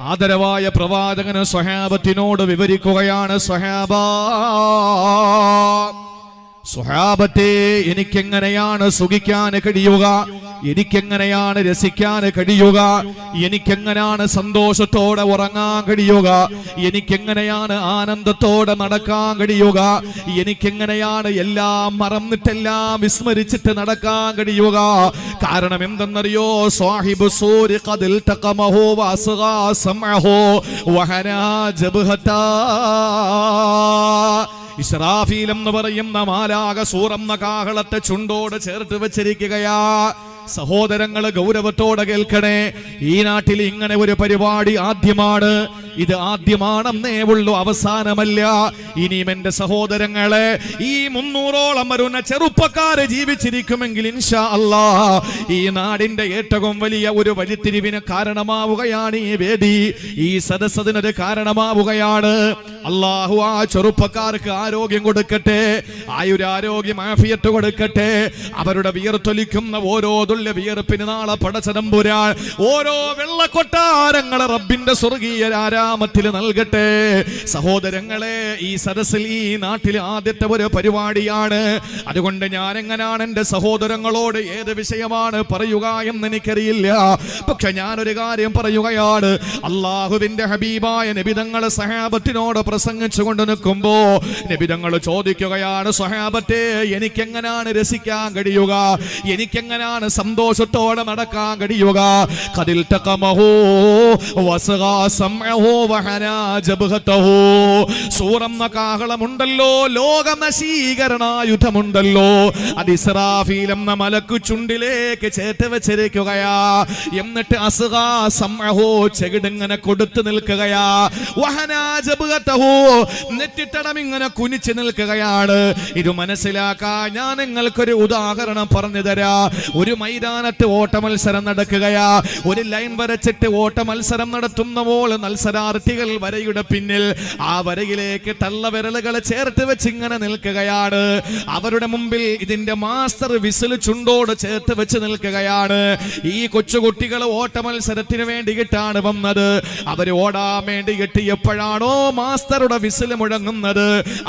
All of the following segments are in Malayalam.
ആദരവായ പ്രവാചകന് സ്വഹാബത്തിനോട് വിവരിക്കുകയാണ് സ്വഹാബ. സ്വഹാബത്തെ എനിക്കെങ്ങനെയാണ് സുഖിക്കാൻ കഴിയുക? എനിക്കെങ്ങനെയാണ് രസിക്കാൻ കഴിയുക? എനിക്കെങ്ങനെയാണ് സന്തോഷത്തോടെ ഉറങ്ങാൻ കഴിയുക? എനിക്കെങ്ങനെയാണ് ആനന്ദത്തോടെ നടക്കാൻ കഴിയുക? എനിക്കെങ്ങനെയാണ് എല്ലാം മറന്നിട്ടെല്ലാം വിസ്മരിച്ചിട്ട് നടക്കാൻ കഴിയുക? കാരണം എന്തെന്നറിയോ? സ്വാഹിബ് സൂര്യ കതിൽ തക്കമഹോ വാസുകാ സമഹോ വഹനാ ജബ്ഹത്താ ഇസ്രാഫീൽ എന്ന് പറയുന്ന മാലാക സൂറന്ന കാഹളത്തെ ചുണ്ടോട് ചേർത്ത് വെച്ചിരിക്കുകയാ. സഹോദരങ്ങൾ ഗൗരവത്തോടെ കേൾക്കണേ. ഈ നാട്ടിൽ ഇങ്ങനെ ഒരു പരിപാടി ആദ്യമാണ്. ഇത് ആദ്യമാണെന്നേ ഉള്ളു അവസാനമല്ല. ഇനിയും എന്റെ സഹോദരങ്ങളെ ഈ മുന്നൂറോളം വരുന്ന ചെറുപ്പക്കാര് ജീവിച്ചിരിക്കുമെങ്കിൽ ഇൻഷാ അല്ലാ ഈ നാടിന്റെ ഏറ്റവും വലിയ ഒരു വഴിത്തിരിവിന് കാരണമാവുകയാണ് ഈ വേദി. ഈ സദസ്സതിനൊരു കാരണമാവുകയാണ്. അള്ളാഹു ആ ചെറുപ്പക്കാർക്ക് ആരോഗ്യം കൊടുക്കട്ടെ ആയുരാരോഗ്യം ആഫിയത്ത് കൊടുക്കട്ടെ. അവരുടെ വിയർത്തൊലിക്കുന്ന ഓരോ തുല്യ വിയർപ്പിന് നാളെ പടച്ചതമ്പുരാൻ ഓരോ വെള്ളക്കൊട്ടാരങ്ങളെ റബ്ബിന്റെ സ്വർഗീയ ആരാമത്തിൽ നൽകട്ടെ. സഹോദരങ്ങളെ ഈ സദസ്സിൽ ഈ നാട്ടിൽ ആദ്യത്തെ ഒരു പരിപാടിയാണ്. അതുകൊണ്ട് ഞാൻ എങ്ങനെയാണ് എന്റെ സഹോദരങ്ങളോട് ഏത് വിഷയമാണ് പറയുക എന്ന് എനിക്കറിയില്ല പക്ഷെ ഞാനൊരു കാര്യം പറയുകയാണ്. അള്ളാഹുവിന്റെ ഹബീബായ നബിതങ്ങൾ സഹാബത്തിനോട് പ്രസംഗിച്ചു കൊണ്ട് നിൽക്കുമ്പോ നബിതങ്ങൾ ചോദിക്കുകയാണ് സഹാബത്തെ എനിക്കെങ്ങനാണ് രസിക്കാൻ കഴിയുക? എനിക്കെങ്ങനാണ് സന്തോഷത്തോടെ നടക്കാൻ കഴിയുക. കതിൽ തകമഹോ സൂറന്ന കാഹളമുണ്ടല്ലോ ലോക നശീകരണായുധമുണ്ടല്ലോ അത് ഇസ്രാഫീൽ എന്ന മലക്കു ചുണ്ടിലേക്ക് ചേർത്ത് വെച്ചിരിക്കുകയാ. എന്നിട്ട് അസുഖാ സംഹോ ചെകിടിങ്ങനെ കൊടുത്തു നിൽക്കുകയാ. വഹനാ ജബ്ഹതഹോ ഇങ്ങനെ കുനിച്ചു നിൽക്കുകയാണ്. ഇത് മനസ്സിലാക്കാൻ ഞാൻ നിങ്ങൾക്കൊരു ഉദാഹരണം പറഞ്ഞു തരാ. ഒരു മൈതാനത്ത് ഓട്ട മത്സരം നടക്കുകയാ. ഒരു ലൈൻ വരച്ചിട്ട് ഓട്ട മത്സരം നടത്തുന്ന പോലെ മത്സരാർത്ഥികൾ വരയുടെ പിന്നിൽ ആ വരയിലേക്ക് തള്ളവിരലുകൾ ചേർത്ത് വെച്ച് ഇങ്ങനെ നിൽക്കുകയാണ്. അവരുടെ മുമ്പിൽ ഇതിന്റെ മാസ്റ്റർ വിസിൽ ചുണ്ടോട് ചേർത്ത് വെച്ച് നിൽക്കുകയാണ്. ഈ കൊച്ചുകുട്ടികൾ മത്സരത്തിന് വേണ്ടിയിട്ടാണ് വന്നത്. അവർ ഓടാൻ വേണ്ടി എപ്പോഴാണോ മാസ്റ്ററുടെ വിസിൽ മുഴങ്ങുന്നത്.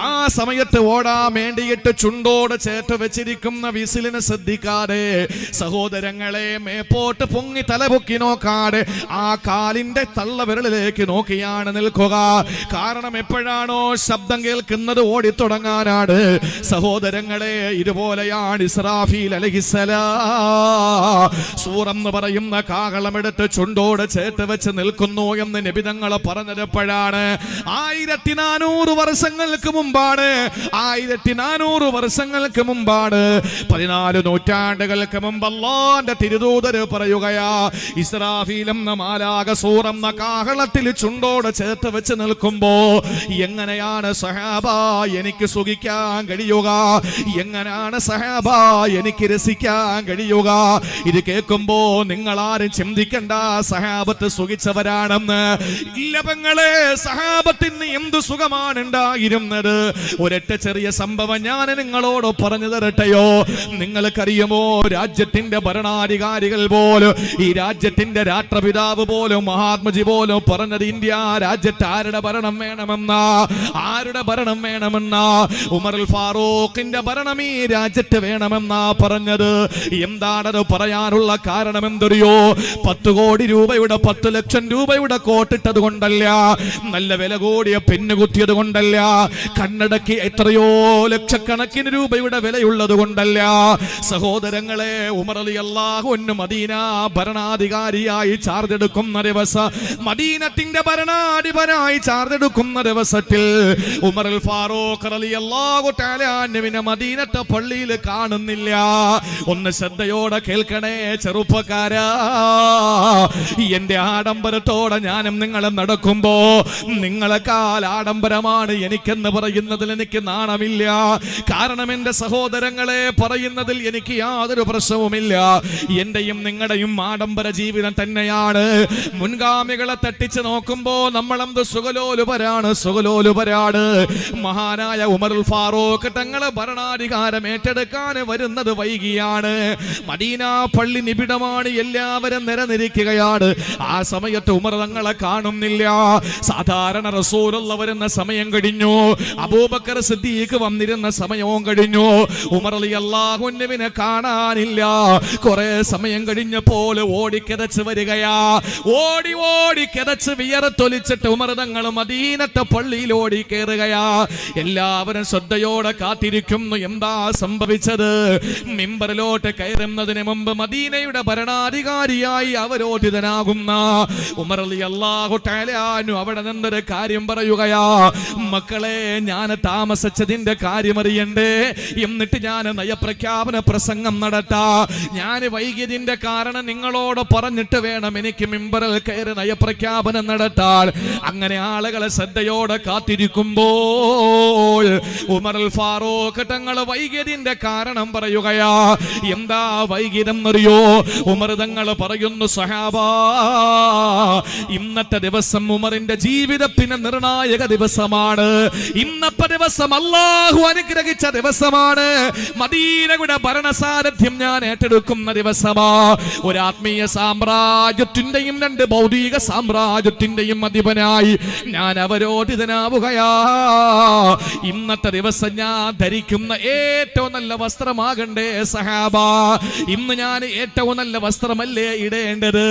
ആ സമയത്ത് ഓടാൻ വേണ്ടിയിട്ട് ചുണ്ടോട് ചേർത്ത് വെച്ചിരിക്കുന്ന വിസിലിനെ ശ്രദ്ധിക്കാതെ സഹോദരങ്ങളെ മേപ്പോട്ട് പൊങ്ങി തലപൊക്കി നോക്കാട് ആ കാലിന്റെ തള്ളവിരളിലേക്ക് നോക്കിയാണ് നിൽക്കുക. കാരണം എപ്പോഴാണോ ശബ്ദം കേൾക്കുന്നത് ഓടിത്തുടങ്ങാനാണ്. സഹോദരങ്ങളെ ഇതുപോലെയാണ് ഇസ്രാഫീൽ അലഹിസലാ സൂറെന്ന് പറയുന്ന കാകളമെടുത്ത് ചുണ്ടോട് ചേർത്ത് വെച്ച് നിൽക്കുന്നു എന്ന് നിബിതങ്ങളെ പറഞ്ഞതെപ്പോഴാണ്. ആയിരത്തി നാനൂറ് വർഷങ്ങൾക്ക് മുമ്പാണ്. ആയിരത്തി നാനൂറ് വർഷങ്ങൾക്ക് മുമ്പാണ്. പതിനാല് നൂറ്റാണ്ടുകൾക്ക് മുമ്പ് അള്ളാന്റെ തിരുദൂതര് പറയുകയാ ഇസ്രാഫീലം എന്ന മാലാക സൂറെന്ന കാഹളത്തിൽ ചുണ്ടോട് ചേർത്ത് വെച്ച് നിൽക്കുമ്പോ എങ്ങനെയാണ് സഹാബ എനിക്ക് സുഖിക്കാൻ കഴിയുക? എങ്ങനെയാണ് സഹാബ എനിക്ക് രസിക്കാൻ കഴിയുക? ഇത് കേൾക്കുമ്പോ നിങ്ങൾ ആരും ചിന്തിക്കണ്ട സഹാബത്ത് സുഖിച്ചവരാണെന്ന്. ഇല്ലപങ്ങളെ സഹാബത്തിന് എന്ത് സുഖമാണ് ഉണ്ടായിരുന്നത്? ഒരൊറ്റ ചെറിയ സംഭവം ഞാൻ നിങ്ങളോട് പറഞ്ഞു തരട്ടെയോ? നിങ്ങൾക്കറിയുമോ രാജ്യത്തിന്റെ ഭരണാധികാരികൾ പോലും ഈ രാജ്യത്തിന്റെ രാഷ്ട്രപിതാവ് പോലും മഹാത്മജി പോലും പറഞ്ഞത് ഇന്ത്യ രാജ്യത്ത് ആരുടെ ഭരണം വേണമെന്ന? ആരുടെ ഭരണം വേണമെന്ന? ഉമറുൽ ഫാറൂഖിന്റെ ഭരണം ഈ രാജ്യത്ത് വേണമെന്നാ പറഞ്ഞത്? എന്താണത് പറയാനുള്ള കാരണം എന്തറിയോ പത്ത് കോടി രൂപയുടെ പത്ത് ലക്ഷം രൂപയുടെ കോട്ടിട്ടത് കൊണ്ടല്ല നല്ല വില കൂടിയ പെണ്ണ് കുത്തിയത് കൊണ്ടല്ല കണ്ണടക്കി എത്രയോ ലക്ഷക്കണക്കിന് രൂപയുടെ വിലയുള്ളത് കൊണ്ടല്ല. സഹോദരങ്ങളെ ഉമർ അള്ളാഹുന്നു മദീന ഭരണാധികാരിയായി ചാർജ് എടുക്കുന്ന ദിവസം മദീനത്തിന്റെ ഭരണാധിപനായി ചാർജ് എടുക്കുന്ന ദിവസത്തിൽ ഉമർ ഫാറൂഖ് അലി അള്ളാഹു മദീനത്തെ പള്ളിയിൽ കാണുന്നില്ല. ഒന്ന് ശ്രദ്ധയോടെ കേൾക്കണേ ചെറുപ്പക്കാരാ. എന്റെ ആഡംബരത്തോടെ ഞാനും നിങ്ങൾ നടക്കുമ്പോ നിങ്ങളെക്കാൾ ആഡംബരമാണ് എനിക്കെന്ന് പറയുന്നതിൽ എനിക്ക് നാണമില്ല. കാരണം എന്റെ സഹോദരങ്ങളെ പറയുന്നതിൽ എനിക്ക് യാതൊരു പ്രശ്നവുമില്ല. എന്റെയും നിങ്ങളുടെയും ആഡംബര ജീവിതം തന്നെയാണ്. മുൻഗാമികളെ തട്ടിച്ച് നോക്കുമ്പോ നമ്മളെന്ത് സുഖലോലുപരാണ് സുഖലോലുപരാണ് മഹാനായ ഉമറുൽ ഫാറൂഖ് തങ്ങളെ ഭരണാധികാരം ഏറ്റെടുക്കാൻ വരുന്നത് വൈകിയാണ്. മദീന പള്ളി നിബിഡമാണ് എല്ലാവരും നിരനിരിക്കുകയാണ് ആ സമയത്ത് ഉമർ തങ്ങളെ കാണുന്നില്ല. സാധാരണ റസൂലുള്ള വരുന്ന സമയം കഴിഞ്ഞു. അബൂബക്കർ സിദ്ദീഖ് വന്നിരുന്ന സമയവും കഴിഞ്ഞു. ഉമർ അലി അള്ളാഹുവിനെ കാണാനില്ല. കുറെ സമയം കഴിഞ്ഞപ്പോൾ ഓടിക്കതച്ച് വരികയാ. ഓടി ഓടി കിതച്ച് വിയറത്തൊലിച്ചിട്ട് ഉമർ തങ്ങൾ മദീനത്തെ പള്ളിയിൽ ഓടി കയറുകയാ എല്ലാവരും ശ്രദ്ധയോടെ കാത്തിരിക്കുന്നു. എന്താ സംഭവിച്ചത്? മിമ്പറിലോട്ട് കയറുന്നതിന് മുമ്പ് മദീനയുടെ ഭരണാധികാരിയായി അവരോധിതനാകുന്ന ഉമർ അലി അള്ളാഹു അവിടെ നിന്നൊരു കാര്യം പറയുകയാ. മക്കളെ ഞാൻ താമസിച്ചതിന്റെ കാര്യം അറിയണ്ടേ എന്നിട്ട് ഞാൻ നയപ്രഖ്യാപന പ്രസംഗം നടത്താ. ഞാൻ വൈകിയതിന്റെ കാരണം നിങ്ങളോട് പറഞ്ഞിട്ട് വേണം. എനിക്ക് മിമ്പറിൽ കയറി നയപ്രഖ്യാപനം നടത്താൻ. അങ്ങനെ ആളുകളെ ശ്രദ്ധയോടെ കാത്തിരിക്കുമ്പോൾ ഉമർ ഫാറൂഖ് തങ്ങൾ വൈകിയതിന്റെ കാരണം പറയുകയാ എന്താ വൈകിയതെന്നറിയോ? ഉമർ തങ്ങൾ പറയുന്നു സഹാബ ഇന്നത്തെ ദിവസം ഉമറിന്റെ ജീവിതത്തിന് നിർണായക ദിവസമാണ്. ഇന്നത്തെ ദിവസം അള്ളാഹു അനുഗ്രഹിച്ച ദിവസമാണ്. മദീനയുടെ ഭരണസാരഥ്യം ഞാൻ ഏറ്റെടുക്കുന്ന ദിവസമാ. ഒരു ആത്മീയ സാമ്രാജ്യത്തിന്റെയും രണ്ട് ഭൗതിക സാമ്രാജ്യത്തിന്റെയും അധിപനായി ഞാൻ അവരോധിതനാവുകയാ ഇന്നത്തെ ദിവസം ഞാൻ ധരിക്കുന്ന ഏറ്റവും നല്ല വസ്ത്രമാകണ്ടേ സഹാബ. ഇന്ന് ഞാൻ ഏറ്റവും നല്ല വസ്ത്രമല്ലേ ഇടേണ്ടത്?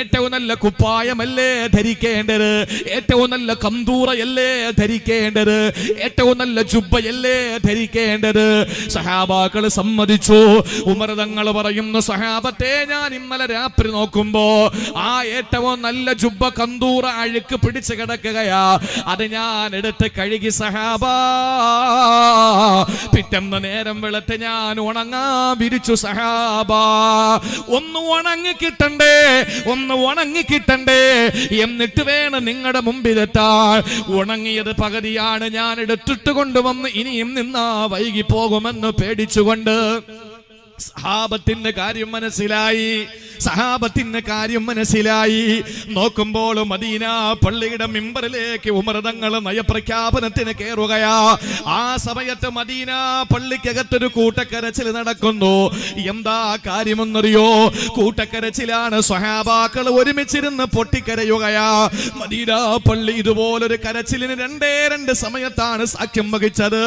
ഏറ്റവും നല്ല കുപ്പായമല്ലേ ധരിക്കേണ്ടത്? ഏറ്റവും നല്ല കന്തൂറയല്ലേ ധരിക്കേണ്ടത്? ഏറ്റവും നല്ല ജുബ്ബയല്ലേ ധരിക്കേണ്ടത്? സഹാബാക്കൾ സമ്മതിച്ചു. ഉമർ തങ്ങൾ പറയുന്നു സഹാബത്തെ ഞാൻ ഇന്നലെ രാത്രി നോക്കുമ്പോ ആ ഏറ്റവും നല്ല ജുബ്ബ കന്തൂറ അഴുക്ക് പിടിച്ച് കിടക്കുകയാ. അത് ഞാൻ എടുത്ത് കഴുകി സഹാബ പിറ്റന്ന് നേരം വെളുത്ത് ഞാൻ ഉണങ്ങാ വിരിച്ചു സഹാബ. ഒന്ന് ഉണങ്ങി കിട്ടണ്ടേ ഒന്ന് ഉണങ്ങി കിട്ടണ്ടേ എന്നിട്ട് വേണം നിങ്ങളുടെ മുമ്പിലെത്താൻ. ഉണങ്ങിയത് പകുതിയാണ് ഞാൻ എടുത്തിട്ട് കൊണ്ടുവന്ന് ഇനിയും നിന്നാ വൈകി പോകുമെന്ന് പേടിച്ചുകൊണ്ട് സഹാബത്തിന്റെ കാര്യം മനസ്സിലായി. സഹാബത്തിന്റെ കാര്യം മനസ്സിലായി. നോക്കുമ്പോൾ മദീന പള്ളിയുടെ മിമ്പറിലേക്ക് ഉമർതങ്ങൾ നയപ്രഖ്യാപനത്തിന് കയറുകയാ. ആ സമയത്ത് മദീന പള്ളിക്കകത്തൊരു കൂട്ടക്കരച്ചിൽ നടക്കുന്നു. എന്താ കാര്യമെന്നറിയോ? കൂട്ടക്കരച്ചിലാണ് സ്വഹാബാക്കൾ ഒരുമിച്ചിരുന്ന് പൊട്ടിക്കരയുകയാ. മദീന പള്ളി ഇതുപോലൊരു കരച്ചിലിന് രണ്ടേ രണ്ട് സമയത്താണ് സാക്ഷ്യം വഹിച്ചത്.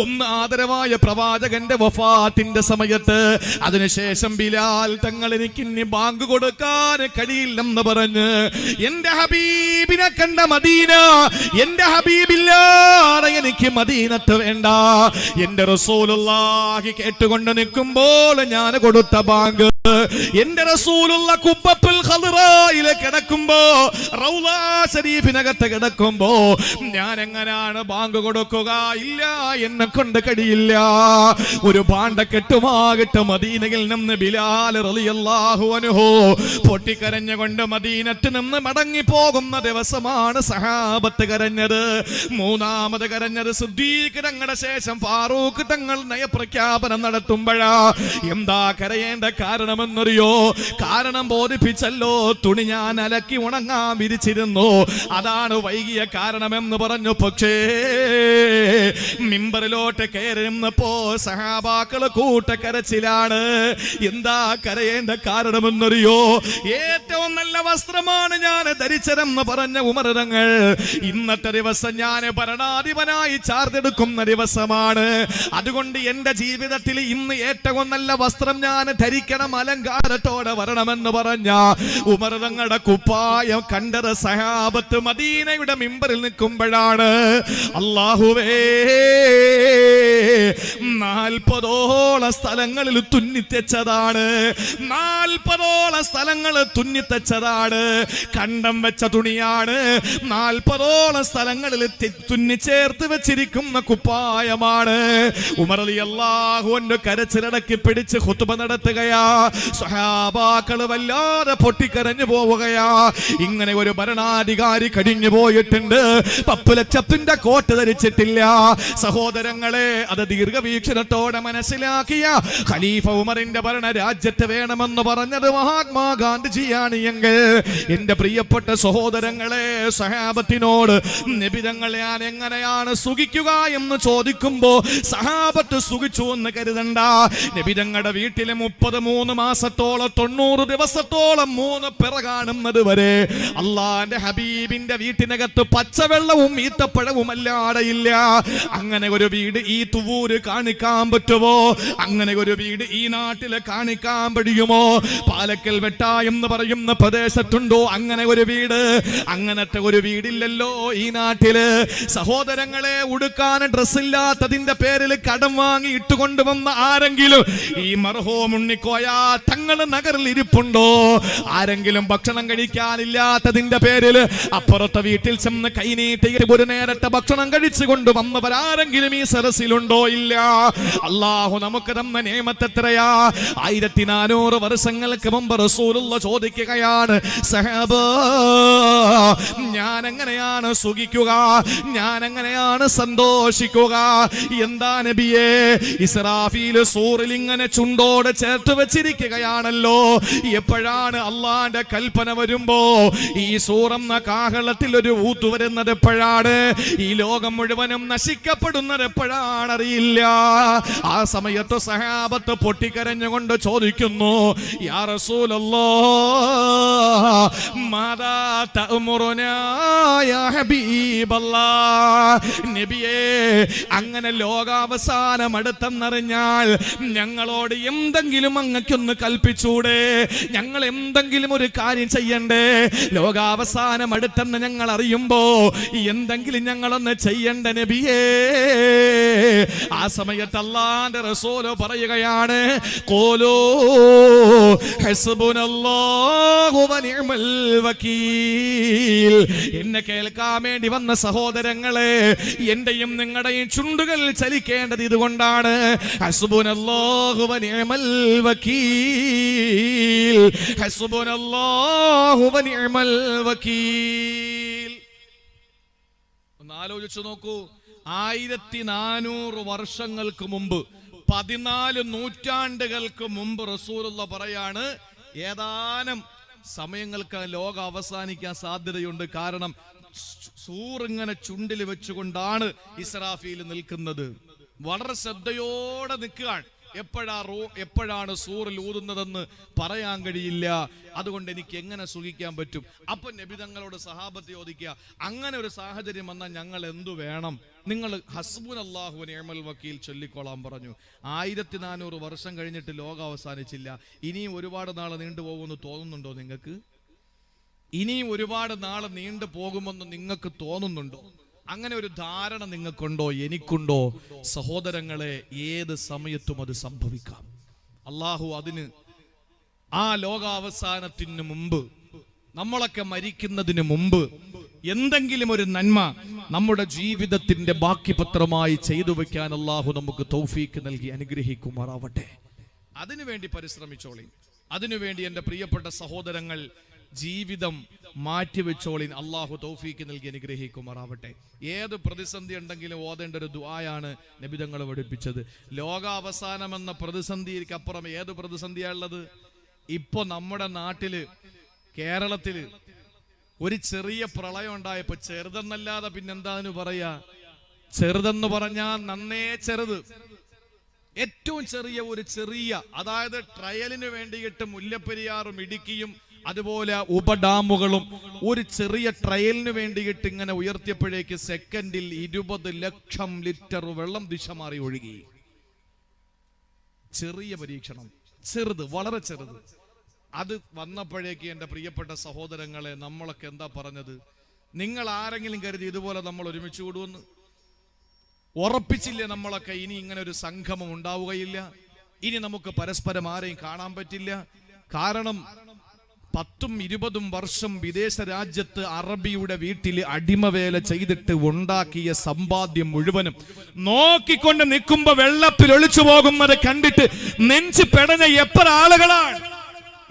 ഒന്ന് ആദരവായ പ്രവാചകന്റെ വഫാത്തിന്റെ സമയത്ത്. അതിനുശേഷം ബിലാൽ തങ്ങൾ എനിക്ക് ബാങ്ക് കൊടുക്കാൻ കഴിയില്ലെന്ന് പറഞ്ഞ് എന്റെ ഹബീബിനെ കണ്ട മദീന എന്റെ ഹബീബില്ലാതെ എനിക്ക് മദീനത്ത് വേണ്ട. എന്റെ റസൂലുള്ളാഹി കേട്ടുകൊണ്ട് നിൽക്കുമ്പോൾ ഞാൻ കൊടുത്ത ബാങ്ക് എന്റെ റസൂലുള്ള കുപ്പത്തുൽ ഖദറായിലെ കിടക്കുമ്പോ റൗലാ ശരീഫിനകത്ത് കിടക്കുമ്പോ ഞാൻ എങ്ങനെയാണ് ബാങ്ക് കൊടുക്കുക? ഇല്ല എന്നെ കൊണ്ട് കഴിയില്ല. ഒരു പാണ്ട പാണ്ടക്കെട്ടുമാകിട്ട് മദീനയിൽ നിന്ന് ബിലാൽ റളിയല്ലാഹു അൻഹു പൊട്ടിക്കരഞ്ഞുകൊണ്ട് മദീനത്ത് നിന്ന് മടങ്ങി പോകുന്ന ദിവസമാണ് സഹാബത്ത് കരഞ്ഞത്. മൂന്നാമത് കരഞ്ഞത് സിദ്ദീഖ്. തങ്ങളുടെ ശേഷം ഫാറൂഖ് തങ്ങൾ നയപ്രഖ്യാപനം നടത്തുമ്പോഴാ. എന്താ കരയേണ്ട കാരണമെന്നറിയോ കാരണം ബോധിപ്പിച്ചല്ലോ. തുണി ഞാൻ അലക്കി ഉണങ്ങാൻ വിരിച്ചിരുന്നു. അതാണ് വൈകിയ കാരണമെന്ന് പറഞ്ഞു. പക്ഷേ മിമ്പറിലോട്ട് കയറുന്നപ്പോ സഹാബാക്കൾ കൂട്ടക്കരച്ചിലാണ്. എന്താ കരയേണ്ട കാരണമെന്നറിയോ? ഏറ്റവും നല്ല വസ്ത്രമാണ് ഞാൻ ധരിച്ചതെന്ന് പറഞ്ഞ ഉമരങ്ങൾ ഇന്നത്തെ ദിവസം ഞാൻ ഭരണാധിപനായി ചാർജെടുക്കുന്ന ദിവസമാണ്. അതുകൊണ്ട് എന്റെ ജീവിതത്തിൽ ഇന്ന് ഏറ്റവും നല്ല വസ്ത്രം ഞാൻ ധരിക്കണം അലങ്കാരത്തോടെ വരണമെന്ന് പറഞ്ഞ ഉമർ തങ്ങളുടെ കുപ്പായം കണ്ടത് സഹാബത്ത് മദീനയുടെ മിമ്പറിൽ നിൽക്കുമ്പോഴാണ്. അള്ളാഹുവേ നാൽപ്പതോളം സ്ഥലങ്ങളിൽ തുന്നിത്തെച്ചതാണ്. നാൽപ്പതോളം സ്ഥലങ്ങൾ തുന്നിത്തെച്ചതാണ്. കണ്ടം വെച്ച തുണിയാണ്. നാൽപ്പതോളം സ്ഥലങ്ങളിൽ തുന്നി ചേർത്ത് വെച്ചിരിക്കുന്ന കുപ്പായമാണ്. ഉമർ അലി അള്ളാഹുവിന്റെ കരച്ചിലടക്കി പിടിച്ച് ഹുത്തുബ നടത്തുകയാ. സഹാബാക്കൾ വല്ലാതെ പൊട്ടിക്കരഞ്ഞു പോവുകയാ. ഇങ്ങനെ ഒരു ഭരണാധികാരി കടിഞ്ഞു പോയിട്ടുണ്ട്. പപ്പുലച്ചത്തിന്റെ കോട്ട് ധരിച്ചിട്ടില്ല. സഹോദരങ്ങളെ അത് ദീർഘവീക്ഷണത്തോടെ മനസ്സിലാക്കിയ ഖലീഫ ഉമറിന്റെ ഭരണ രാജ്യത്ത് വേണമെന്ന് പറഞ്ഞത് മഹാത്മാഗാന്ധിജിയാണ് എങ്കിൽ എന്റെ പ്രിയപ്പെട്ട സഹോദരങ്ങളെ സഹാബത്തിനോട് നിബിതങ്ങളെ ഞാൻ എങ്ങനെയാണ് സുഖിക്കുക എന്ന് ചോദിക്കുമ്പോ സഹാബത്ത് സുഖിച്ചു എന്ന് കരുതണ്ട. നബിതങ്ങളുടെ വീട്ടിലെ മുപ്പത് മൂന്ന് മാസത്തോളം തൊണ്ണൂറ് ദിവസത്തോളം മൂന്ന് പിറ കാണുന്നത് വരെ അള്ളാന്റെ ഹബീബിന്റെ വീട്ടിനകത്ത് പച്ചവെള്ളവും ഈത്തപ്പഴവും അല്ലാതെയില്ല അങ്ങനെ ഒരു വീട് ഈ തുവൂര് കാണിക്കാൻ പറ്റുമോ? അങ്ങനെ ഒരു വീട് ഈ നാട്ടിൽ കാണിക്കാൻ കഴിയുമോ? പാലക്കൽ വെട്ട എന്ന് പറയുന്ന പ്രദേശത്തുണ്ടോ അങ്ങനെ ഒരു വീട്? അങ്ങനത്തെ ഒരു വീടില്ലല്ലോ ഈ നാട്ടിൽ. സഹോദരങ്ങളെ ഉടുക്കാൻ ഡ്രസ്സില്ലാത്തതിന്റെ പേരിൽ കടം വാങ്ങി ഇട്ടുകൊണ്ടുവന്ന ആരെങ്കിലും ഈ മർഹോം ഉണ്ണിക്കോയ തങ്ങൾ നഗറിൽ ഇരിപ്പുണ്ടോ? ആരെങ്കിലും ഭക്ഷണം കഴിക്കാനില്ലാത്തതിന്റെ പേരിൽ അപ്പുറത്തെ വീട്ടിൽ ചെന്ന് കൈനീട്ടി ഒരു നേരത്തെ ഭക്ഷണം കഴിച്ചു കൊണ്ട് വന്നവരാരെങ്കിലും ഈ സരസിലുണ്ടോ ഇല്ല? അള്ളാഹു നമുക്ക് തന്ന നിയമത്തെത്രയാ ആയിരത്തി നാനൂറ് വർഷങ്ങൾക്ക് മുമ്പ് റസൂലുള്ള ചോദിക്കുകയാണ് സഹബ ഞാൻ എങ്ങനെയാണ് സുഖിക്കുക? ഞാൻ എങ്ങനെയാണ് സന്തോഷിക്കുക? എന്താ നബിയെ ഇസ്രാഫീൽ സൂറിൽ ഇങ്ങനെ ചുണ്ടോടെ ചേർത്ത് വെച്ചിരിക്കുകയാണല്ലോ എപ്പോഴാണ് അള്ളാന്റെ കൽപ്പന വരുമ്പോ? ഈ സൂറം കാഹളത്തിൽ ഒരു ഊത്തു വരുന്നത് എപ്പോഴാണ്? ഈ ലോകം മുഴുവനും നശിക്കപ്പെടുന്നത് എപ്പോഴാണ് അറിയില്ല ആ സമയത്ത് സഹാബത്ത് പൊട്ടിക്കരഞ്ഞുകൊണ്ട് ചോദിക്കുന്നു യാ അങ്ങനെ ലോകാവസാനം അടുത്തെന്നറിഞ്ഞാൽ ഞങ്ങളോട് എന്തെങ്കിലും അങ്ങക്കൊന്ന് കൽപ്പിച്ചൂടെ. ഞങ്ങൾ എന്തെങ്കിലും ഒരു കാര്യം ചെയ്യണ്ടേ? ലോകാവസാനം അടുത്തെന്ന് ഞങ്ങൾ അറിയുമ്പോ എന്തെങ്കിലും ഞങ്ങളൊന്ന് ചെയ്യണ്ട നബിയേ? ആ സമയത്ത് അല്ലാന്റെ റസോലോ പറയുകയാണ് എന്നെ കേൾക്കാൻ വേണ്ടി വന്ന സഹോദരങ്ങളെ എന്റെയും നിങ്ങളുടെയും ചുണ്ടുകൾ ചലിക്കേണ്ടത് ഇതുകൊണ്ടാണ്. ഹസ്ബുനല്ലാഹു വനിഅമൽ വക്കീൽ. ഹസ്ബുനല്ലാഹു ഒന്ന് ആലോചിച്ചു നോക്കൂ. ആയിരത്തി നാനൂറ് വർഷങ്ങൾക്ക് മുമ്പ് പതിനാല് നൂറ്റാണ്ടുകൾക്ക് മുമ്പ് റസൂലുള്ള പറയാണ് ഏതാനും സമയങ്ങൾക്ക് ലോകം അവസാനിക്കാൻ സാധ്യതയുണ്ട്. കാരണം സൂറിങ്ങനെ ചുണ്ടിൽ വെച്ചുകൊണ്ടാണ് ഇസ്രാഫിയിൽ നിൽക്കുന്നത്. വളരെ ശ്രദ്ധയോടെ നിൽക്കുകയാണ്. എപ്പോഴാ റോ എപ്പോഴാണ് സൂറിൽ ഊതുന്നതെന്ന് പറയാൻ കഴിയില്ല. അതുകൊണ്ട് എനിക്ക് എങ്ങനെ സുഖിക്കാൻ പറ്റും? അപ്പൊ നബിതങ്ങളോട് സഹാബത്ത് ചോദിക്കുക അങ്ങനെ ഒരു സാഹചര്യം വന്നാൽ ഞങ്ങൾ എന്തു വേണം? നിങ്ങൾ ഹസ്ബുൻ അള്ളാഹു നേമൽ വക്കീൽ ചൊല്ലിക്കോളാൻ പറഞ്ഞു. ആയിരത്തി നാനൂറ് വർഷം കഴിഞ്ഞിട്ട് ലോകം അവസാനിച്ചില്ല. ഇനിയും ഒരുപാട് നാൾ നീണ്ടുപോകുമെന്ന് തോന്നുന്നുണ്ടോ നിങ്ങൾക്ക്? ഇനിയും ഒരുപാട് നാൾ നീണ്ടു പോകുമെന്ന് നിങ്ങൾക്ക് തോന്നുന്നുണ്ടോ? അങ്ങനെ ഒരു ധാരണ നിങ്ങൾക്കുണ്ടോ? എനിക്കുണ്ടോ? സഹോദരങ്ങളെ ഏത് സമയത്തും അത് സംഭവിക്കാം. അള്ളാഹു അതിന് ആ ലോകാവസാനത്തിന് മുമ്പ് നമ്മളൊക്കെ മരിക്കുന്നതിന് മുമ്പ് എന്തെങ്കിലും ഒരു നന്മ നമ്മുടെ ജീവിതത്തിന്റെ ബാക്കി പത്രമായി ചെയ്തു വെക്കാൻ അള്ളാഹു നമുക്ക് തൗഫീക്ക് നൽകി അനുഗ്രഹിക്കുമാറാവട്ടെ. അതിനുവേണ്ടി പരിശ്രമിച്ചോളി അതിനുവേണ്ടി എന്റെ പ്രിയപ്പെട്ട സഹോദരങ്ങൾ ജീവിതം മാറ്റിവെച്ചോളിൻ. അള്ളാഹു തൗഫീക്ക് നൽകി അനുഗ്രഹിക്കുമാറാവട്ടെ. ഏത് പ്രതിസന്ധി ഉണ്ടെങ്കിലും ഓതേണ്ട ഒരു ദുആയാണ് നബിതങ്ങൾ പഠിപ്പിച്ചത്. ലോകാവസാനം എന്ന പ്രതിസന്ധിക്ക് അപ്പുറം ഏത് പ്രതിസന്ധിയാണുള്ളത്? ഇപ്പൊ നമ്മുടെ നാട്ടിൽ കേരളത്തിൽ ഒരു ചെറിയ പ്രളയം ഉണ്ടായപ്പോ ചെറുതെന്നല്ലാതെ പിന്നെന്താന്ന് പറയാ? ചെറുതെന്ന് പറഞ്ഞാൽ നന്നേ ചെറുത്. ഏറ്റവും ചെറിയ ഒരു ചെറിയ അതായത് ട്രയലിന് വേണ്ടിയിട്ട് മുല്ലപ്പെരിയാറും ഇടുക്കിയും അതുപോലെ ഉപഡാമുകളും ഒരു ചെറിയ ട്രയലിന് വേണ്ടിയിട്ട് ഇങ്ങനെ ഉയർത്തിയപ്പോഴേക്ക് സെക്കൻഡിൽ ഇരുപത് ലക്ഷം ലിറ്റർ വെള്ളം ദിശ മാറി ഒഴുകി. ചെറിയ പരീക്ഷണം. ചെറുത് വളരെ ചെറുത്. അത് വന്നപ്പോഴേക്ക് എന്റെ പ്രിയപ്പെട്ട സഹോദരങ്ങളെ നമ്മളൊക്കെ എന്താ പറഞ്ഞത്? നിങ്ങൾ ആരെങ്കിലും കരുതി ഇതുപോലെ നമ്മൾ ഒരുമിച്ച് കൂടുമെന്ന്? ഉറപ്പിച്ചില്ലേ നമ്മളൊക്കെ ഇനി ഇങ്ങനെ ഒരു സംഗമം ഉണ്ടാവുകയില്ല? ഇനി നമുക്ക് പരസ്പരം ആരെയും കാണാൻ പറ്റില്ല? കാരണം പത്തും ഇരുപതും വർഷം വിദേശ രാജ്യത്ത് അറബിയുടെ വീട്ടിൽ അടിമവേല ചെയ്തിട്ട് ഉണ്ടാക്കിയ സമ്പാദ്യം മുഴുവനും നോക്കിക്കൊണ്ട് നിൽക്കുമ്പോ വെള്ളത്തിൽ ഒളിച്ചു പോകുന്നത് കണ്ടിട്ട് നെഞ്ചു പെടഞ്ഞ എത്ര ആളുകളാണ്?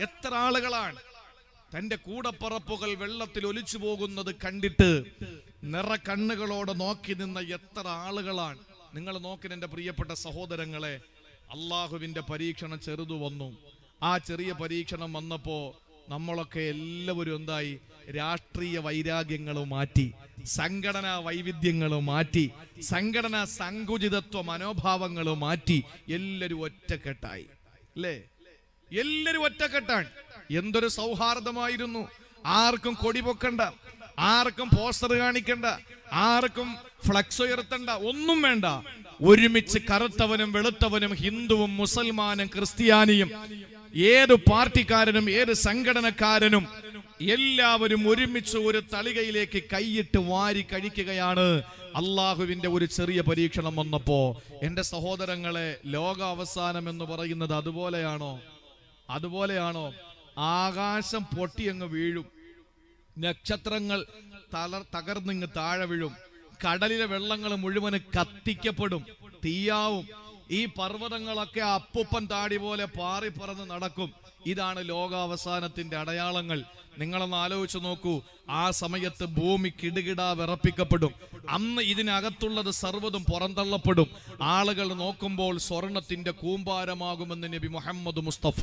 എത്ര ആളുകളാണ്? തന്റെ കൂടപ്പറപ്പുകൾ വെള്ളത്തിൽ ഒലിച്ചു പോകുന്നത് കണ്ടിട്ട് നിറ കണ്ണുകളോട് നോക്കി നിന്ന എത്ര ആളുകളാണ്? നിങ്ങൾ നോക്കി എന്റെ പ്രിയപ്പെട്ട സഹോദരങ്ങളെ അള്ളാഹുവിന്റെ പരീക്ഷണം ചെറുതു വന്നു. ആ ചെറിയ പരീക്ഷണം വന്നപ്പോ നമ്മളൊക്കെ എല്ലാവരും എന്തായി? രാഷ്ട്രീയ വൈരാഗ്യങ്ങൾ മാറ്റി സംഘടനാ വൈവിധ്യങ്ങൾ മാറ്റി സംഘടനാ സങ്കുചിതത്വ മനോഭാവങ്ങൾ മാറ്റി എല്ലാവരും ഒറ്റക്കെട്ടായി. അല്ലേ? എല്ലാവരും ഒറ്റക്കെട്ടാണ്. എന്തൊരു സൗഹാർദ്ദമായിരുന്നു. ആർക്കും കൊടി പൊക്കണ്ട ആർക്കും പോസ്റ്റർ കാണിക്കണ്ട ആർക്കും ഫ്ലക്സ് ഉയർത്തണ്ട ഒന്നും വേണ്ട. ഒരുമിച്ച് കറുത്തവനും വെളുത്തവനും ഹിന്ദുവും മുസൽമാനും ക്രിസ്ത്യാനിയും ഏത് പാർട്ടിക്കാരനും ഏത് സംഘടനക്കാരനും എല്ലാവരും ഒരുമിച്ച് ഒരു തളികയിലേക്ക് കൈയിട്ട് വാരി കഴിക്കുകയാണ്. അള്ളാഹുവിന്റെ ഒരു ചെറിയ പരീക്ഷണം വന്നപ്പോ എന്റെ സഹോദരങ്ങളെ ലോക അവസാനം എന്ന് പറയുന്നത് അതുപോലെയാണോ? അതുപോലെയാണോ? ആകാശം പൊട്ടിയങ്ങ് വീഴും. നക്ഷത്രങ്ങൾ തളർ തകർന്നിങ്ങ് താഴെ വീഴും. കടലിലെ വെള്ളങ്ങൾ മുഴുവൻ കത്തിക്കപ്പെടും. തീയാവും. ഈ പർവതങ്ങളൊക്കെ അപ്പുപ്പൻ താടി പോലെ പാറി പറന്ന് നടക്കും. ഇതാണ് ലോകാവസാനത്തിന്റെ അടയാളങ്ങൾ. നിങ്ങളൊന്ന് ആലോചിച്ച് നോക്കൂ. ആ സമയത്ത് ഭൂമി കിടുകിടാ വിറപ്പിക്കപ്പെടും. അന്ന് ഇതിനകത്തുള്ളത് സർവതും പുറന്തള്ളപ്പെടും. ആളുകൾ നോക്കുമ്പോൾ സ്വർണത്തിന്റെ കൂമ്പാരമാകുമെന്ന് നബി മുഹമ്മദ് മുസ്തഫ.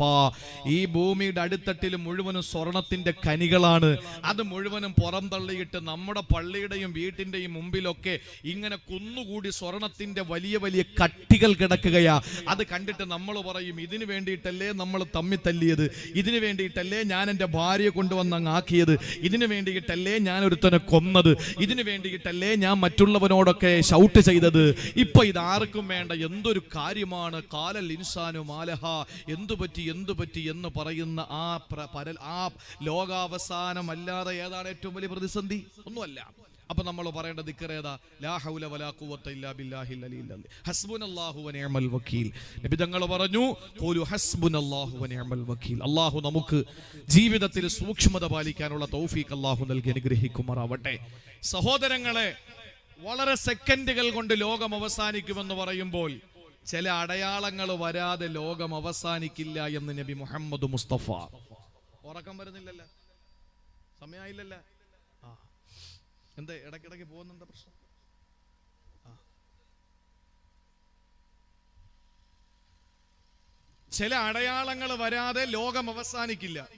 ഈ ഭൂമിയുടെ അടിത്തട്ടിൽ മുഴുവനും സ്വർണത്തിന്റെ കനികളാണ് അത് മുഴുവനും പുറന്തള്ളിയിട്ട് നമ്മുടെ പള്ളിയുടെയും വീട്ടിന്റെയും മുമ്പിലൊക്കെ ഇങ്ങനെ കുന്നുകൂടി സ്വർണത്തിന്റെ വലിയ വലിയ കട്ടികൾ കിടക്കുകയാ. അത് കണ്ടിട്ട് നമ്മൾ പറയും ഇതിനു വേണ്ടിയിട്ടല്ലേ നമ്മൾ തമ്മി തല്ലിയത്? ഇതിനു വേണ്ടിയിട്ടല്ലേ ഞാൻ എന്റെ ഭാര്യയെ കൊണ്ടുവന്ന് അങ്ങ് ആക്കിയത് ഇതിനു വേണ്ടിയിട്ടല്ലേ ഞാൻ ഒരുത്തനെ കൊന്നത്. ഇതിനു വേണ്ടിയിട്ടല്ലേ ഞാൻ മറ്റുള്ളവനോടൊക്കെ ഷൗട്ട് ചെയ്തത്. ഇപ്പൊ ഇതാർക്കും വേണ്ട. എന്തൊരു കാര്യമാണ്? കാലൽ ഇൻസാനു മാലഹ. എന്തു പറ്റി? എന്തു പറ്റി? എന്ന് പറയുന്ന ആ പര ആ ലോകാവസാനം അല്ലാതെ ഏതാണ് ഏറ്റവും വലിയ പ്രതിസന്ധി? ഒന്നുമല്ല. അപ്പൊ നമ്മൾ പറയേണ്ട ദിക്കറേതാ ലാഹൗല വലാ ഖുവത്ത ഇല്ലാ ബില്ലാഹിൽ അലിയിൽ അലി. ഹസ്ബുനല്ലാഹു വ നിഅമൽ വക്കീൽ. നബി തങ്ങൾ പറഞ്ഞു ഖൂലു വ നിഅമൽ വക്കീൽ. അല്ലാഹു നമുക്ക് ജീവിതത്തിൽ സൂക്ഷ്മത പാലിക്കാനുള്ള തൗഫീഖ് അല്ലാഹു നൽകി അനുഗ്രഹിക്കുമാറാവട്ടെ. സഹോദരങ്ങളെ വളരെ സെക്കൻഡുകൾ കൊണ്ട് ലോകം അവസാനിക്കുമെന്ന് പറയുമ്പോൾ ചില അടയാളങ്ങൾ വരാതെ ലോകം അവസാനിക്കില്ല എന്ന് നബി മുഹമ്മദ് മുസ്തഫ. ഉറക്കം വരുന്നില്ലല്ലോ? സമയമായില്ലല്ലോ എന്താ ഇടയ്ക്കിടയ്ക്ക് പോകുന്നുണ്ട് പ്രശ്നം? ആ. ചില അടയാളങ്ങൾ വരാതെ ലോകം അവസാനിക്കില്ല.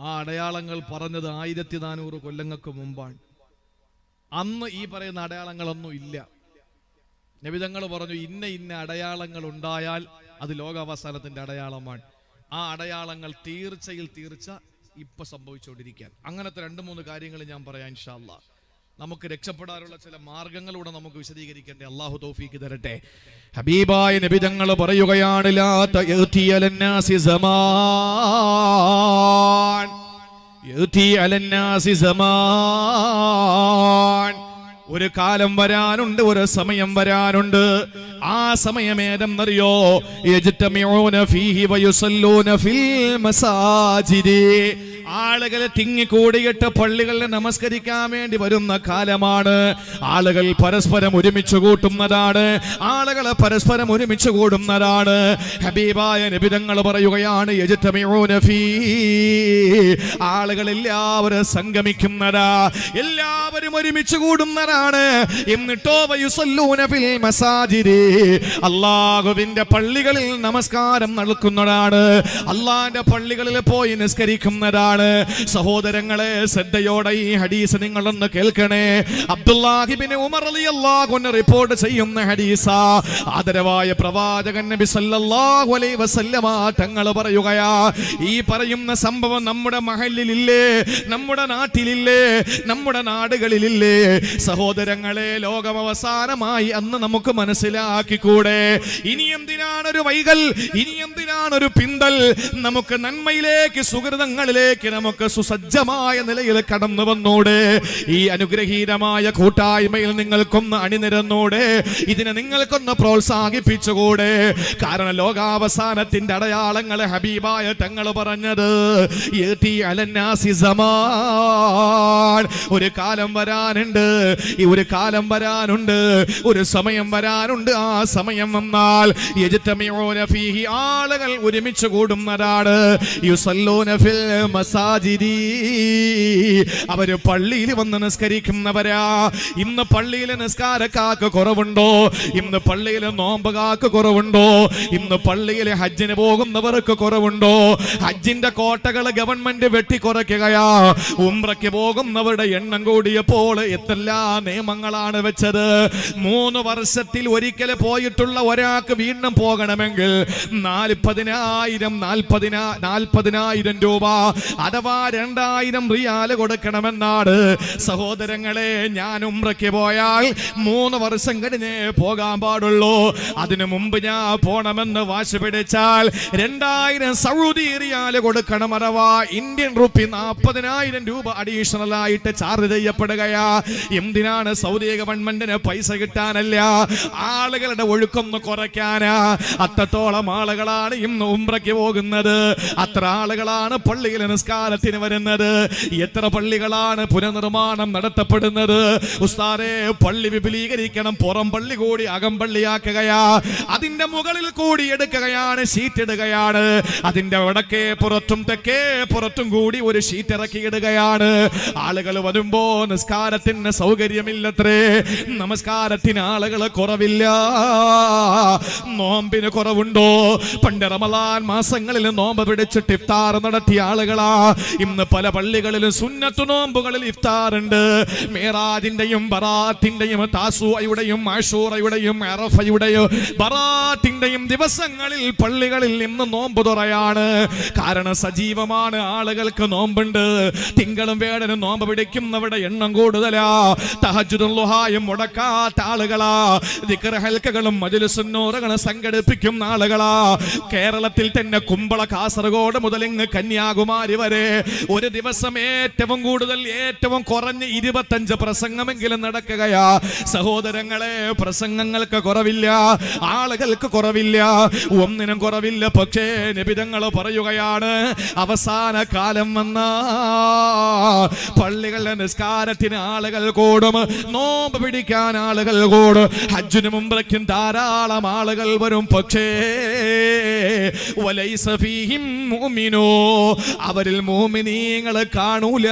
ആ അടയാളങ്ങൾ പറഞ്ഞത് ആയിരത്തി നാനൂറ് കൊല്ലങ്ങൾക്ക് മുമ്പാണ്. അന്ന് ഈ പറയുന്ന അടയാളങ്ങളൊന്നും ഇല്ല. നബിതങ്ങൾ പറഞ്ഞു ഇന്ന ഇന്ന അടയാളങ്ങൾ ഉണ്ടായാൽ അത് ലോകാവസാനത്തിന്റെ അടയാളമാണ്. ആ അടയാളങ്ങൾ തീർച്ചയിൽ തീർച്ച ഇപ്പൊ സംഭവിച്ചുകൊണ്ടിരിക്കാൻ അങ്ങനത്തെ രണ്ട് മൂന്ന് കാര്യങ്ങൾ ഞാൻ പറയാം ഇൻഷാല്ല നമുക്ക് രക്ഷപ്പെടാനുള്ള ചില മാർഗങ്ങളൂടെ നമുക്ക് വിശദീകരിക്കണ്ടേ. അള്ളാഹു തോഫീക്ക് തരട്ടെ. ഹബീബായ നബിതങ്ങൾ പറയുകയാണ് ഒരു കാലം വരാനുണ്ട് ഒരു സമയം വരാനുണ്ട്. ആ സമയം ഏതെന്നറിയോ? യജ്തമിഊന ഫീഹി വയുസല്ലൂന ഫിൽ മസാജിദി. ആളുകൾ തിങ്ങിക്കൂടിയിട്ട് പള്ളികളിൽ നമസ്കരിക്കാൻ വേണ്ടി വരുന്ന കാലമാണ്. ആളുകൾ പരസ്പരം ഒരുമിച്ച് കൂട്ടുന്നതാണ്. ആളുകൾ പരസ്പരം ഒരുമിച്ച് കൂടുന്നതാണ്. ഹബീബായ നബിതങ്ങൾ പറയുകയാണ് ആളുകൾ എല്ലാവരും സംഗമിക്കുന്നതാ. എല്ലാവരും ഒരുമിച്ച് കൂടുന്നതാണ്. എന്നിട്ടോ അള്ളാഹുവിന്റെ പള്ളികളിൽ നമസ്കാരം നടക്കുന്നതാണ് അള്ളാന്റെ പള്ളികളിൽ പോയി നിസ്കരിക്കുന്നതാണ്. സഹോദരങ്ങളെ ശ്രദ്ധയോടെ ഈ ഹദീസ് നിങ്ങളൊന്ന് കേൾക്കണേ. അബ്ദുല്ലാഹിബിന് ഉമർ അലി അള്ളാഹുന്ന് റിപ്പോർട്ട് ചെയ്യുന്ന ഹദീസ. ആദരവായ പ്രവാചകൻ നബി സല്ലല്ലാഹു അലൈഹി വസല്ലമ തങ്ങൾ പറയുകയാ ഈ പറയുന്ന സംഭവം നമ്മുടെ മഹലിലില്ലേ നമ്മുടെ നാട്ടിലില്ലേ നമ്മുടെ നാടുകളിലില്ലേ? സഹോദരങ്ങളെ ലോകം അവസാനമായി അന്ന് നമുക്ക് മനസ്സിലാക്കിക്കൂടെ? ഇനി എന്തിനാണ് ഒരു വൈകൽ? ഇനി എന്തിനാണ് ഒരു പിന്തൽ? നമുക്ക് നന്മയിലേക്ക് സുഹൃതങ്ങളിലേക്ക് നിങ്ങളിലേക്ക് നമുക്ക് സുസജ്ജമായ നിലയിൽ കടന്നു വന്നൂടെ. ഈ അനുഗ്രഹീതമായ കൂട്ടായ്മയിൽ നിങ്ങൾക്കൊന്ന് അണിനിരന്നൂടെ. ഇതിനെ നിങ്ങൾക്കൊന്ന് പ്രോത്സാഹിപ്പിച്ചുകൂടെ. കാരണം ലോകാവസാനത്തിന്റെ അടയാളങ്ങൾ ഹബീബായ തങ്ങൾ പറഞ്ഞത്. ഒരു കാലം വരാനുണ്ട് ഈ ഒരു കാലം വരാനുണ്ട് ഒരു സമയം വരാനുണ്ട്. ആ സമയം വന്നാൽ ആളുകൾ ഒരുമിച്ച് കൂടുന്നതാണ്. യുസല്ലൂന ഫിൽ മസാജിദി അവർ പള്ളിയിൽ വന്ന് നിസ്കരിക്കുന്നവരാ. ഇന്ന് പള്ളിയിൽ നിസ്കാരക്കാർക്ക് കുറവുണ്ടോ? ഇന്ന് പള്ളിയിൽ നോമ്പുകാക്ക് കുറവുണ്ടോ? ഇന്ന് പള്ളിയിലെ ഹജ്ജിന് പോകുന്നവർക്ക് കുറവുണ്ടോ? ഹജ്ജിന്റെ കോട്ടകൾ ഗവൺമെന്റ് വെട്ടിക്കുറയ്ക്കുകയാ. ഉംറയ്ക്ക് പോകുന്നവരുടെ എണ്ണം കൂടിയപ്പോൾ എത്തെല്ലാം നിയമങ്ങളാണ് വെച്ചത്. മൂന്ന് വർഷത്തിൽ ഒരിക്കൽ പോയിട്ടുള്ള ഒരാൾക്ക് വീണ്ടും പോകണമെങ്കിൽ നാൽപ്പതിനായിരം നാൽപ്പതിനാ നാൽപ്പതിനായിരം രൂപ അഥവാ രണ്ടായിരം റിയാൽ കൊടുക്കണമെന്നാണ്. സഹോദരങ്ങളെ ഞാൻ ഉമ്രയ്ക്ക് പോയാൽ മൂന്ന് വർഷം കഴിഞ്ഞേ പോകാൻ പാടുള്ളൂ. അതിനു മുമ്പ് ഞാൻ പോണമെന്ന് വാശി പിടിച്ചാൽ രണ്ടായിരം സൗദി റിയാൽ കൊടുക്കണം അഥവാ ഇന്ത്യൻ റുപ്പി നാൽപ്പതിനായിരം രൂപ അഡീഷണൽ ആയിട്ട് ചാർജ് ചെയ്യപ്പെടുകയാ. എന്തിനാണ് സൗദി ഗവൺമെന്റിന് പൈസ കിട്ടാനല്ല? ആളുകളുടെ ഒഴുക്കൊന്ന് കുറയ്ക്കാനാ. അത്രത്തോളം ആളുകളാണ് ഇന്ന് ഉംറയ്ക്ക് പോകുന്നത്. അത്ര ആളുകളാണ് പള്ളിയിൽ നിസ്കാരത്തിന് വരുന്നത്? എത്ര പള്ളികളാണ് പുനർനിർമ്മാണം നടത്തപ്പെടുന്നത്? ഉസ്താരെ പള്ളി വിപുലീകരിക്കണം പുറം പള്ളി കൂടി അകം പള്ളിയാക്കുകയാ. അതിന്റെ മുകളിൽ കൂടി എടുക്കുകയാണ് ഷീറ്റ് ഇടുകയാണ്. അതിന്റെ വടക്കേ പുറത്തും തെക്കേ പുറത്തും കൂടി ഒരു ഷീറ്റ് ഇറക്കി ഇടുകയാണ്. ആളുകൾ വരുമ്പോ നിസ്കാരത്തിന് സൗകര്യമില്ലത്രേ. നമസ്കാരത്തിന് ആളുകൾ കുറവില്ല. നോമ്പിന് കുറവുണ്ടോ? പണ്ട് റമലാൻ മാസങ്ങളിൽ നോമ്പ് പിടിച്ചിട്ട് ഇഫ്താർ നടത്തിയ ആളുകളാ. ഇന്ന് പല പള്ളികളിലും സുന്നത്തു നോമ്പുകളിൽ ഇഫ്താറുണ്ട്. മേറാജിന്റെയും ബറാത്തിന്റെയും താസുവയുടെയും ആഷൂറയുടെയും അറഫയുടെയും ബറാത്തിന്റെയും ദിവസങ്ങളിൽ പള്ളികളിൽ ഇന്ന് നോമ്പ് തുറയാണ്. കാരണം സജീവമാണ് ആളുകൾക്ക് നോമ്പുണ്ട്. തിങ്കളും വേടനും നോമ്പ് പിടിക്കുന്നവരുടെ എണ്ണം കൂടുതലാ. തഹജുദും ലുഹായും മുടക്കാത്ത ആളുകളാ. ദിക്ർ ഹൽക്കകളും മജുലുസുന്നൂറുകളും സംഘടിപ്പിക്കുന്ന ആളുകളാ. കേരളത്തിൽ തന്നെ കുമ്പള കാസർഗോഡ് മുതലിങ്ങ് കന്യാകുമാരി വരെ ഒരു ദിവസം ഏറ്റവും കൂടുതൽ ഏറ്റവും കുറഞ്ഞ ഇരുപത്തഞ്ച് പ്രസംഗമെങ്കിലും നടക്കുകയാ. സഹോദരങ്ങളെ പ്രസംഗങ്ങൾക്ക് കുറവില്ല ആളുകൾക്ക് കുറവില്ല ഒന്നിനും കുറവില്ല. പക്ഷേ നിബിതങ്ങൾ പറയുകയാണ് അവസാന കാലം വന്ന പള്ളികളുടെ നിസ്കാരത്തിന് ആളുകൾ കൂടും നോമ്പ് പിടിക്കാൻ ആളുകൾ കൂടും ഹജ്ജിന് മുമ്പേക്കും ധാരാളം ആളുകൾ വരും. പക്ഷേ അവരിൽ അവരിൽ മോമിനീങ്ങൾ കാണൂല.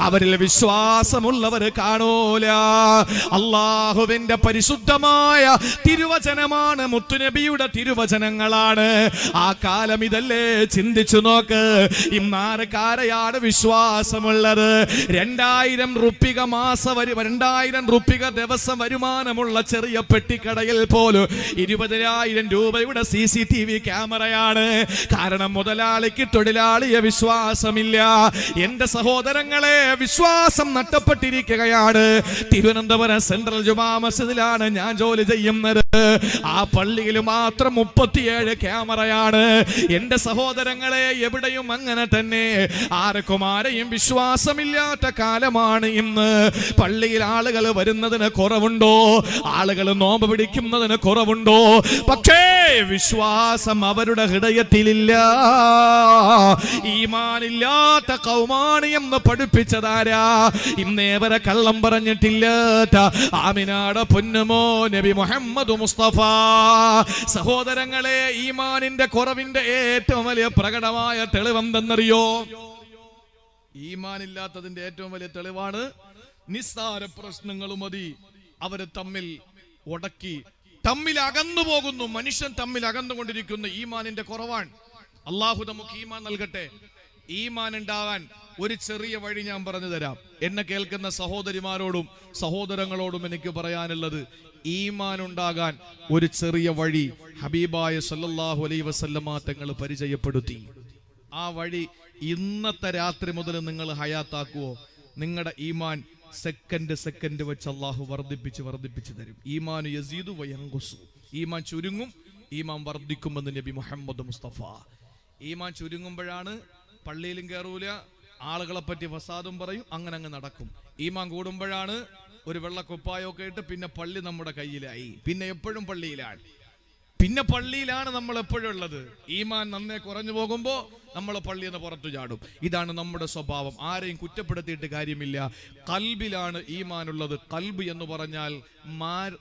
അവരിൽ വിശ്വാസമുള്ളവർ കാണൂല. അള്ളാഹുവിന്റെ പരിശുദ്ധമായ തിരുവചനമാണ് മുത്തുനബിയുടെ തിരുവചനങ്ങളാണ്. ആ കാലം ഇതല്ലേ? ചിന്തിച്ചു നോക്ക്. ഇന്നാരക്കാരെയാണ് വിശ്വാസമുള്ളത്. രണ്ടായിരം റുപ്പിക മാസ വരു രണ്ടായിരം റുപ്പിക ദിവസം വരുമാനമുള്ള ചെറിയ പെട്ടിക്കടയിൽ പോലും ഇരുപതിനായിരം രൂപയുടെ സി സി ടി വി ക്യാമറയാണ്. കാരണം മുതലാളിക്ക് തൊഴിലാളിയെ വിശ്വാസമില്ല. എന്റെ സഹോദരങ്ങളെ വിശ്വാസം നഷ്ടപ്പെട്ടിരിക്കുകയാണ്. തിരുവനന്തപുരം സെൻട്രൽ ജുമാ മസ്ജിദിലാണ് ഞാൻ ജോലി ചെയ്യുന്നത്. ആ പള്ളിയിൽ മാത്രം മുപ്പത്തിയേഴ് ക്യാമറയാണ്. എന്റെ സഹോദരങ്ങളെ എവിടെയും അങ്ങനെ തന്നെ. ആർക്കും ആരെയും വിശ്വാസമില്ലാത്ത കാലമാണ് ഇന്ന്. പള്ളിയിൽ ആളുകൾ വരുന്നതിന് കുറവുണ്ടോ? ആളുകൾ നോമ്പ് പിടിക്കുന്നതിന് കുറവുണ്ടോ? പക്ഷേ വിശ്വാസം അവരുടെ ഹൃദയത്തിലില്ല. ഈമാനില്ലാത്ത കൗമാണി എന്ന് പഠിപ്പിച്ചതാരാ? ഇന്നേവരെ കള്ളം പറഞ്ഞിട്ടില്ലാത്ത ആമിനാട പൊന്നുമോ നബി മുഹമ്മദ് മുസ്തഫ? സഹോദരങ്ങളെ ഈമാനിന്റെ കുറവിന്റെ ഏറ്റവും വലിയ പ്രകടമായ തെളിവെന്തെന്നറിയോ? ഈമാനില്ലാത്തതിന്റെ ഏറ്റവും വലിയ തെളിവാണ് നിസ്സാര പ്രശ്നങ്ങൾ മതി. അവർ തമ്മിൽ ഉടക്കി തമ്മിൽ അകന്നു പോകുന്നു മനുഷ്യൻ തമ്മിൽ അകന്നുകൊണ്ടിരിക്കുന്നു ഈമാനിന്റെ കുറവാണ്. അള്ളാഹു നമുക്ക് ഈമാൻ നൽകട്ടെ. ഈമാൻ ഉണ്ടാവാൻ ഒരു ചെറിയ വഴി ഞാൻ പറഞ്ഞു തരാം. എന്നെ കേൾക്കുന്ന സഹോദരിമാരോടും സഹോദരങ്ങളോടും എനിക്ക് പറയാനുള്ളത് ഈമാൻ ഉണ്ടാകാൻ ഒരു ചെറിയ വഴി ഹബീബായ സല്ലാഹു അലൈ വസല്ലമ തങ്ങൾ പരിചയപ്പെടുത്തി. ആ വഴി ഇന്നത്തെ രാത്രി മുതൽ നിങ്ങൾ ഹയാത്താക്കുവോ? നിങ്ങളുടെ ഈമാൻ സെക്കൻഡ് സെക്കൻഡ് വെച്ച് അള്ളാഹു വർദ്ധിപ്പിച്ച് വർദ്ധിപ്പിച്ച് തരും. ഈമാൻ യസീദു വയങ്കുസു ഈമാൻ ചുരുങ്ങും ഈമാൻ വർദ്ധിക്കുമെന്ന് നബി മുഹമ്മദ് മുസ്തഫ ഈമാൻ ചുരുങ്ങുമ്പോഴാണ് പള്ളിയിലും കയറൂല ആളുകളെ പറ്റി ഫസാദും പറയും അങ്ങനെ അങ്ങ് നടക്കും. ഈമാൻ കൂടുമ്പോഴാണ് ഒരു വെള്ള കുപ്പായൊക്കെ ഇട്ട് പിന്നെ പള്ളി നമ്മുടെ കയ്യിലായി. പിന്നെ എപ്പോഴും പള്ളിയിലാണ്. പിന്നെ പള്ളിയിലാണ് നമ്മൾ എപ്പോഴും ഉള്ളത്. ഈമാൻ നന്നേ കുറഞ്ഞു പോകുമ്പോൾ നമ്മൾ പള്ളിയിൽ നിന്ന് പുറത്തു ചാടും. ഇതാണ് നമ്മുടെ സ്വഭാവം. ആരെയും കുറ്റപ്പെടുത്തിയിട്ട് കാര്യമില്ല. കൽബിലാണ് ഈമാനുള്ളത്. കൽബ് എന്ന് പറഞ്ഞാൽ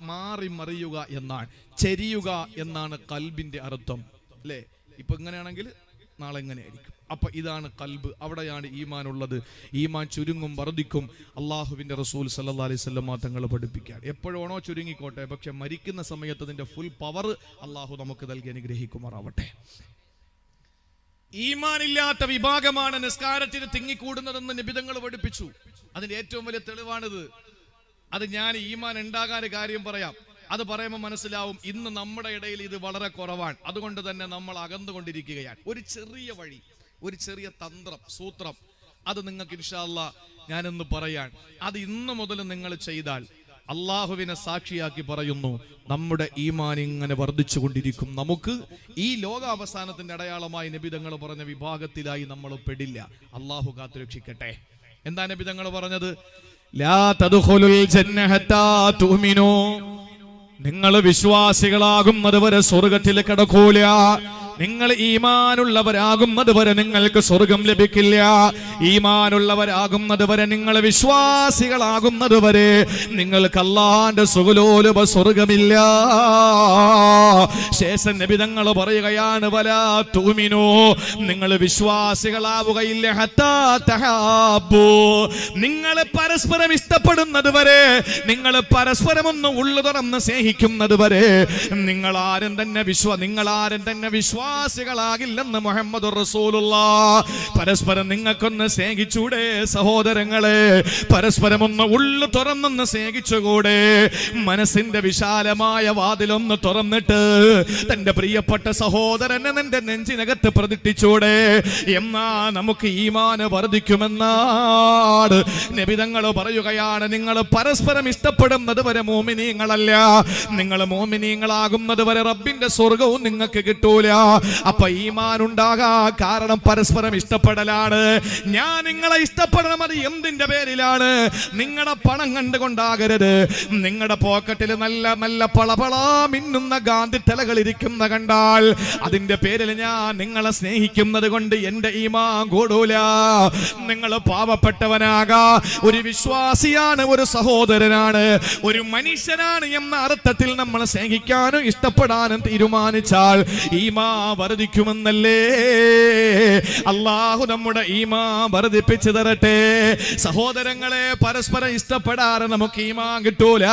മാറി മറിയുക എന്നാണ്. ചെരിയുക എന്നാണ് കൽബിന്റെ അർത്ഥം. അല്ലേ? ഇപ്പൊ ഇങ്ങനെയാണെങ്കിൽ നാളെ എങ്ങനെയായിരിക്കും അപ്പൊ ഇതാണ് കൽബ്. അവിടെയാണ് ഈമാൻ ഉള്ളത് ഈമാൻ ചുരുങ്ങും വർദ്ധിക്കും. അള്ളാഹുവിന്റെ റസൂൽ സല്ലാ അലൈഹി സ്വല്ലമ്മ തങ്ങൾ പഠിപ്പിക്കാൻ എപ്പോഴാണോ ചുരുങ്ങിക്കോട്ടെ പക്ഷെ മരിക്കുന്ന സമയത്ത് അതിന്റെ ഫുൾ പവർ അള്ളാഹു നമുക്ക് നൽകി അനുഗ്രഹിക്കുമാറാവട്ടെ. ഈമാനില്ലാത്ത വിഭാഗമാണ് നിസ്കാരത്തിന് തിങ്ങിക്കൂടുന്നതെന്ന് നിബിതങ്ങൾ പഠിപ്പിച്ചു. അതിന്റെ ഏറ്റവും വലിയ തെളിവാണിത്. അത് ഞാൻ ഈമാൻ ഉണ്ടാകാൻ കാര്യം പറയാം. അത് പറയുമ്പോൾ മനസ്സിലാവും ഇന്ന് നമ്മുടെ ഇടയിൽ ഇത് വളരെ കുറവാണ്. അതുകൊണ്ട് തന്നെ നമ്മൾ അകന്നുകൊണ്ടിരിക്കുകയാണ്. ഒരു ചെറിയ വഴി ഒരു ചെറിയ തന്ത്രം സൂത്രം അത് നിങ്ങൾക്ക് ഇൻഷാല്ല ഞാനിന്ന് പറയാൻ. അത് ഇന്ന് മുതൽ നിങ്ങൾ ചെയ്താൽ അള്ളാഹുവിനെ സാക്ഷിയാക്കി പറയുന്നു നമ്മുടെ ഈമാൻ ഇങ്ങനെ വർദ്ധിച്ചു കൊണ്ടിരിക്കും നമുക്ക് ഈ ലോകാവസാനത്തിന്റെ അടയാളമായി നബിതങ്ങൾ പറഞ്ഞ വിഭാഗത്തിലായി നമ്മൾ പെടില്ല. അള്ളാഹു കാത്തുരക്ഷിക്കട്ടെ. എന്താ നബിതങ്ങൾ പറഞ്ഞത്? ലാ തദ്ഖുലുൽ ജന്ന ഹത്താ തുഅ്മിനൂ നിങ്ങൾ വിശ്വാസികളാകുന്നത് വരെ സ്വർഗത്തിൽ കിടക്കൂല. നിങ്ങൾ ഈമാനുള്ളവരാകുന്നത് വരെ നിങ്ങൾക്ക് സ്വർഗം ലഭിക്കില്ല. ഈമാനുള്ളവരാകുന്നത് വരെ നിങ്ങൾ വിശ്വാസികളാകുന്നത് വരെ നിങ്ങൾക്ക് അല്ലാന്റെ സുഖലോലുപ സ്വർഗമില്ല. ശേഷം നബിതങ്ങൾ പറയുകയാണ് വല തൂമിനോ. നിങ്ങൾ വിശ്വാസികളാവുകയില്ല. നിങ്ങൾ പരസ്പരം ഇഷ്ടപ്പെടുന്നത് വരെ നിങ്ങൾ പരസ്പരം ഒന്ന് ഉള്ളു തുറന്ന് സ്നേഹിക്കുന്നത് വരെ നിങ്ങൾ ആരും തന്നെ വിശ്വ നിങ്ങൾ ആരും തന്നെ വിശ്വാസികളാകില്ലെന്ന് മുഹമ്മദ് പരസ്പരം നിങ്ങൾക്കൊന്ന് സ്നേഹിച്ചൂടെ സഹോദരങ്ങളെ. പരസ്പരം ഒന്ന് ഉള്ളു തുറന്നൊന്ന് സ്നേഹിച്ചുകൂടെ. മനസ്സിന്റെ വിശാലമായ വാതിലൊന്ന് തുറന്നിട്ട് തന്റെ പ്രിയപ്പെട്ട സഹോദരനെ നിന്റെ നെഞ്ചിനകത്ത് പ്രതിഷ്ഠിച്ചൂടെ. എന്നാ നമുക്ക് ഈമാന് വർദ്ധിക്കുമെന്നാണ് നബിതങ്ങൾ പറയുകയാണ്. നിങ്ങൾ പരസ്പരം ഇഷ്ടപ്പെടുന്നത് വരെ മോമിനീങ്ങളല്ല. നിങ്ങൾ മോമിനീങ്ങളാകുന്നത് വരെ റബ്ബിന്റെ സ്വർഗവും നിങ്ങൾക്ക് കിട്ടൂല. അപ്പൊ ഈമാൻ ഉണ്ടാകാ കാരണം പരസ്പരം ഇഷ്ടപ്പെടലാണ്. ഞാൻ നിങ്ങളെ ഇഷ്ടപ്പെടണം അത് എന്തിന്റെ പേരിലാണ്? നിങ്ങളുടെ പണം കണ്ടുകൊണ്ടാകരുത്. നിങ്ങളുടെ പോക്കറ്റിൽ നല്ല നല്ല പളപള മിന്നുന്ന ഗാന്ധി തലകൾ ഇരിക്കുന്ന കണ്ടാൽ അതിന്റെ പേരിൽ ഞാൻ നിങ്ങളെ സ്നേഹിക്കുന്നത് കൊണ്ട് എന്റെ ഈമാ കൂടൂല. നിങ്ങൾ പാവപ്പെട്ടവനാകാ ഒരു വിശ്വാസിയാണ് ഒരു സഹോദരനാണ് ഒരു മനുഷ്യനാണ് എന്ന അർത്ഥത്തിൽ നമ്മൾ സ്നേഹിക്കാനും ഇഷ്ടപ്പെടാനും തീരുമാനിച്ചാൽ ഈമാ വർദ്ധിക്കുമെന്നല്ലേ അള്ളാഹു നമ്മുടെ ഈമാ വർദ്ധിപ്പിച്ചു തരട്ടെ. സഹോദരങ്ങളെ പരസ്പരം ഇഷ്ടപ്പെടാറ് നമുക്ക് ഈമാ കിട്ടൂല.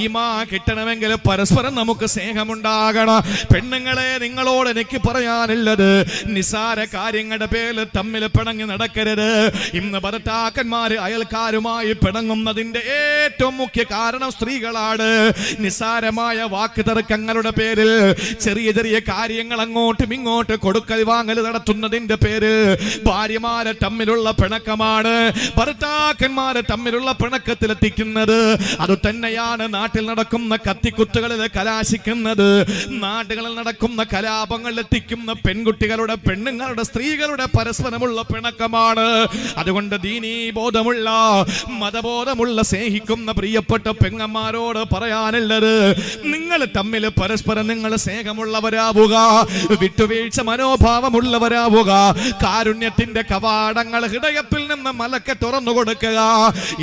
ഈമാ കിട്ടണമെങ്കിൽ പരസ്പരം നമുക്ക് സ്നേഹമുണ്ടാകണം. പെണ്ണുങ്ങളെ നിങ്ങളോട് എനിക്ക് പറയാനുള്ളത് നിസാര കാര്യങ്ങളുടെ പേരിൽ തമ്മിൽ പിണങ്ങി നടക്കരുത്. ഇന്ന് ഭർത്താക്കന്മാര് അയൽക്കാരുമായി പിണങ്ങുന്നതിന്റെ ഏറ്റവും മുഖ്യ കാരണം സ്ത്രീകളാണ്. നിസാരമായ വാക്ക് തർക്കങ്ങളുടെ പേരിൽ ചെറിയ ചെറിയ കാര്യങ്ങൾ അങ്ങോട്ടും ഇങ്ങോട്ടും കൊടുക്കൽ വാങ്ങൽ നടത്തുന്നതിന്റെ പേര് ഭാര്യമാരെ തമ്മിലുള്ള പിണക്കമാണ് ഭർത്താക്കന്മാരെ തമ്മിലുള്ള പിണക്കത്തിൽ പിണക്കത്തിലെത്തിക്കുന്നത് അത് തന്നെയാണ് നാട്ടിൽ നടക്കുന്ന കത്തിക്കുത്തുകളിൽ കലാശിക്കുന്നത്. നാടുകളിൽ നടക്കുന്ന കലാപങ്ങളിൽ എത്തിക്കുന്ന പെൺകുട്ടികളുടെ പെണ്ണുങ്ങളുടെ സ്ത്രീകളുടെ പരസ്പരമുള്ള പിണക്കമാണ്. അതുകൊണ്ട് ദീനീ ബോധമുള്ള മതബോധമുള്ള സ്നേഹിക്കുന്ന പ്രിയപ്പെട്ട പെങ്ങന്മാരോട് പറയാനുള്ളത് നിങ്ങൾ തമ്മിൽ പരസ്പരം നിങ്ങൾ സ്നേഹമുള്ളവരാവുക. വിട്ടുവീഴ്ച മനോഭാവമുള്ളവരാവുക. കാരുണ്യത്തിന്റെ കവാടങ്ങൾ ഹൃദയത്തിൽ നിന്ന് മലക്കെ തുറന്നു കൊടുക്കുക.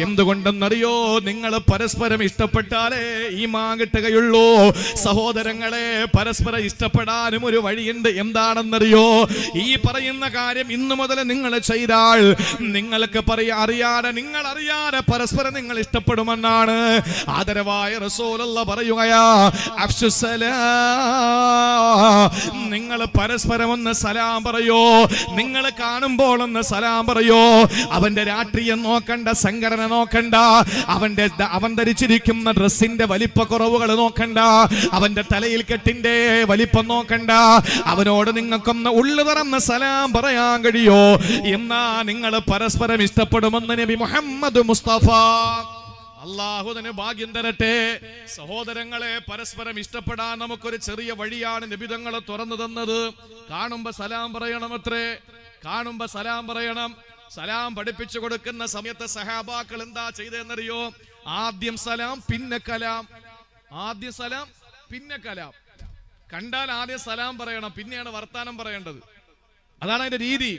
എന്തുകൊണ്ടെന്നറിയോ? നിങ്ങൾ പരസ്പരം ഇഷ്ടപ്പെട്ടാലേ ഈ മാ കിട്ടുകയുള്ളൂ. സഹോദരങ്ങളെ പരസ്പരം ഇഷ്ടപ്പെടാനും ഒരു വഴിയുണ്ട്. എന്താണെന്നറിയോ? ഈ പറയുന്ന കാര്യം ഇന്നു മുതൽ നിങ്ങൾ ചെയ്താൽ നിങ്ങൾക്ക് പറയാ അറിയാതെ നിങ്ങൾ അറിയാതെ പരസ്പരം നിങ്ങൾ ഇഷ്ടപ്പെടുമെന്നാണ്. ആദരവായ റസൂലുള്ള പറയുകയാ നിങ്ങൾ പരസ്പരം ഒന്ന് സലാം പറയോ? നിങ്ങൾ കാണുമ്പോൾ ഒന്ന് സലാം പറയോ? അവന്റെ രാഷ്ട്രീയം നോക്കണ്ട സംഘടന നോക്കണ്ട അവന്റെ അവൻ ധരിച്ചിരിക്കുന്ന ഡ്രസ്സിന്റെ വലിപ്പ കുറവുകൾ നോക്കണ്ട അവന്റെ തലയിൽ കെട്ടിന്റെ വലിപ്പം നോക്കണ്ട അവനോട് നിങ്ങൾക്കൊന്ന് ഉള്ളു തുറന്ന് സലാം പറയാൻ കഴിയോ? എന്നാ നിങ്ങൾ പരസ്പരം ഇഷ്ടപ്പെടുമെന്ന് നബി മുഹമ്മദ് മുസ്തഫ അള്ളാഹു തന്നെ ഭാഗ്യം തരട്ടെ. സഹോദരങ്ങളെ പരസ്പരം ഇഷ്ടപ്പെടാൻ നമുക്കൊരു ചെറിയ വഴിയാണ് നിബിതങ്ങളെ തുറന്നു തന്നത്. കാണുമ്പോ സലാം പറയണം അത്രേ കാണുമ്പോ സലാം പറയണം. സലാം പഠിപ്പിച്ചു കൊടുക്കുന്ന സമയത്ത് സഹാബാക്കൾ എന്താ ചെയ്തെന്നറിയോ ആദ്യം സലാം പിന്നെ കലാം. ആദ്യം സലാം പിന്നെ കലാം. കണ്ടാൽ ആദ്യം സലാം പറയണം പിന്നെയാണ് വർത്താനം പറയേണ്ടത്. അതാണ് അതിന്റെ രീതി.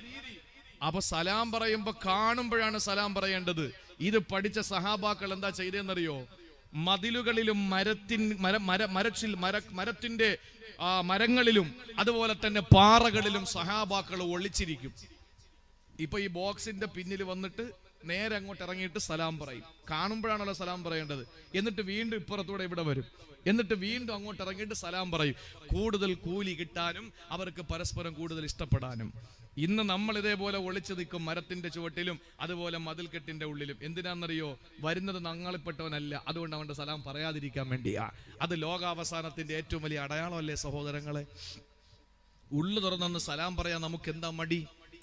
അപ്പൊ സലാം പറയുമ്പോ കാണുമ്പോഴാണ് സലാം പറയേണ്ടത്. ഇത് പഠിച്ച സഹാബാക്കൾ എന്താ ചെയ്തെന്നറിയോ? മതിലുകളിലും മരത്തിൻ മര മര മരച്ചിൽ മര മരത്തിന്റെ ആ, മരങ്ങളിലും അതുപോലെ തന്നെ പാറകളിലും സഹാബാക്കൾ ഒളിച്ചിരിക്കും. ഇപ്പൊ ഈ ബോക്സിന്റെ പിന്നിൽ വന്നിട്ട് നേരെ അങ്ങോട്ട് ഇറങ്ങിയിട്ട് സലാം പറയും. കാണുമ്പോഴാണല്ലോ സലാം പറയേണ്ടത്. എന്നിട്ട് വീണ്ടും ഇപ്പുറത്തൂടെ ഇവിടെ വരും. എന്നിട്ട് വീണ്ടും അങ്ങോട്ട് ഇറങ്ങിയിട്ട് സലാം പറയും. കൂടുതൽ കൂലി കിട്ടാനും അവർക്ക് പരസ്പരം കൂടുതൽ ഇഷ്ടപ്പെടാനും. ഇന്ന് നമ്മൾ ഇതേപോലെ ഒളിച്ചു നിൽക്കും മരത്തിന്റെ ചുവട്ടിലും അതുപോലെ മതിൽക്കെട്ടിന്റെ ഉള്ളിലും. എന്തിനാണെന്നറിയോ? വരുന്നത് നങ്ങളിപ്പെട്ടവനല്ല. അതുകൊണ്ട് അവന്റെ സലാം പറയാതിരിക്കാൻ വേണ്ടിയാ. അത് ലോകാവസാനത്തിന്റെ ഏറ്റവും വലിയ അടയാളമല്ലേ സഹോദരങ്ങളെ? ഉള്ളു തുറന്നൊന്ന് സലാം പറയാൻ നമുക്ക് എന്താ മടി?